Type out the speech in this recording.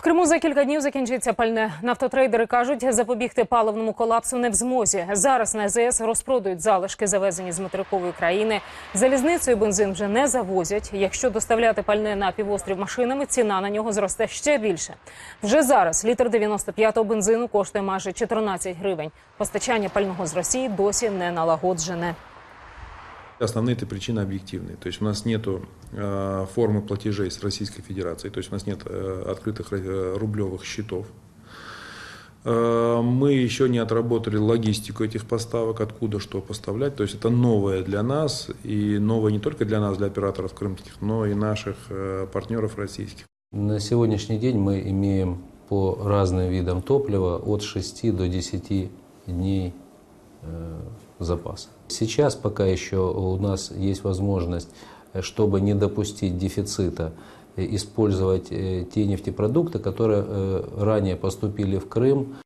В Криму за кілька днів закінчиться пальне. Нафтотрейдери кажуть, запобігти паливному колапсу не в змозі. Зараз на ЗС розпродають залишки, завезені з материкової країни. Залізницею бензин вже не завозять. Якщо доставляти пальне на півострів машинами, ціна на нього зросте ще більше. Вже зараз літр 95-го бензину коштує майже 14 гривень. Постачання пального з Росії досі не налагоджене. Основные это причины объективные. То есть у нас нет э, формы платежей с Российской Федерацией, то есть у нас нет э, открытых э, рублевых счетов. Э, Мы еще не отработали логистику этих поставок, откуда что поставлять. То есть это новое для нас, и новое не только для нас, для операторов крымских, но и наших э, партнеров российских. На сегодняшний день мы имеем по разным видам топлива от 6 до 10 дней запаса. Сейчас пока еще у нас есть возможность, э, чтобы не допустить дефицита, э, использовать э, те нефтепродукты, которые ранее поступили в Крым.